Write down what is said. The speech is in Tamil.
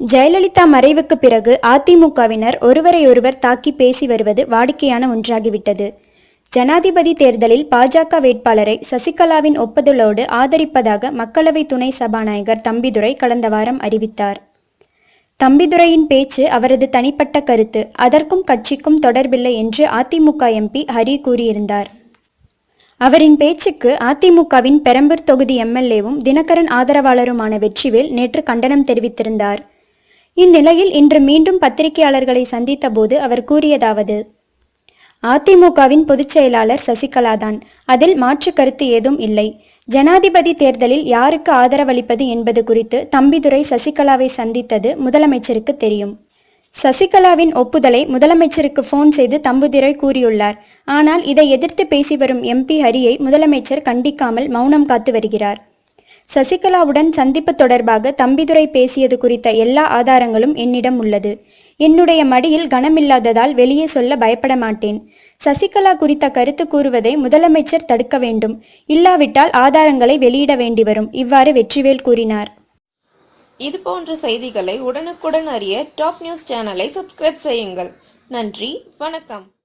ஜெயலலிதா மறைவுக்கு பிறகு அதிமுகவினர் ஒருவரையொருவர் தாக்கி பேசி வருவது வாடிக்கையான ஒன்றாகிவிட்டது. ஜனாதிபதி தேர்தலில் பாஜக வேட்பாளரை சசிகலாவின் ஒப்புதலோடு ஆதரிப்பதாக மக்களவை துணை சபாநாயகர் தம்பிதுரை கடந்த வாரம் அறிவித்தார். தம்பிதுரையின் பேச்சு அவரது தனிப்பட்ட கருத்து அதற்கும் கட்சிக்கும் தொடர்பில்லை என்று அதிமுக எம்பி ஹரி கூறியிருந்தார். அவரின் பேச்சுக்கு அதிமுகவின் பெரம்பூர் தொகுதி எம்எல்ஏவும் தினகரன் ஆதரவாளருமான வெற்றிவேல் நேற்று கண்டனம் தெரிவித்திருந்தார். இந்நிலையில் இன்று மீண்டும் பத்திரிகையாளர்களை சந்தித்த போது அவர் கூறியதாவது அதிமுகவின் பொதுச் செயலாளர் சசிகலாதான். அதில் மாற்று கருத்து ஏதும் இல்லை. ஜனாதிபதி தேர்தலில் யாருக்கு ஆதரவளிப்பது என்பது குறித்து தம்பிதுரை சசிகலாவை சந்தித்தது முதலமைச்சருக்கு தெரியும். சசிகலாவின் ஒப்புதலை முதலமைச்சருக்கு ஃபோன் செய்து தம்புதிரை கூறியுள்ளார். ஆனால் இதை எதிர்த்து பேசி வரும் எம்பி ஹரியை முதலமைச்சர் கண்டிக்காமல் மௌனம் காத்து வருகிறார். சசிகலாவுடன் சந்திப்பு தொடர்பாக தம்பிதுரை பேசியது குறித்த எல்லா ஆதாரங்களும் என்னிடம் உள்ளது. என்னுடைய மடியில் கனமில்லாததால் வெளியே சொல்ல பயப்பட மாட்டேன் சசிகலா குறித்த கருத்து கூறுவதை முதலமைச்சர் தடுக்க வேண்டும். இல்லாவிட்டால் ஆதாரங்களை வெளியிட வேண்டி வரும். இவ்வாறு வெற்றிவேல் கூறினார். இது போன்ற செய்திகளை உடனுக்குடன் அறிய டாப் நியூஸ் சேனலை சப்ஸ்கிரைப் செய்யுங்கள். நன்றி. வணக்கம்.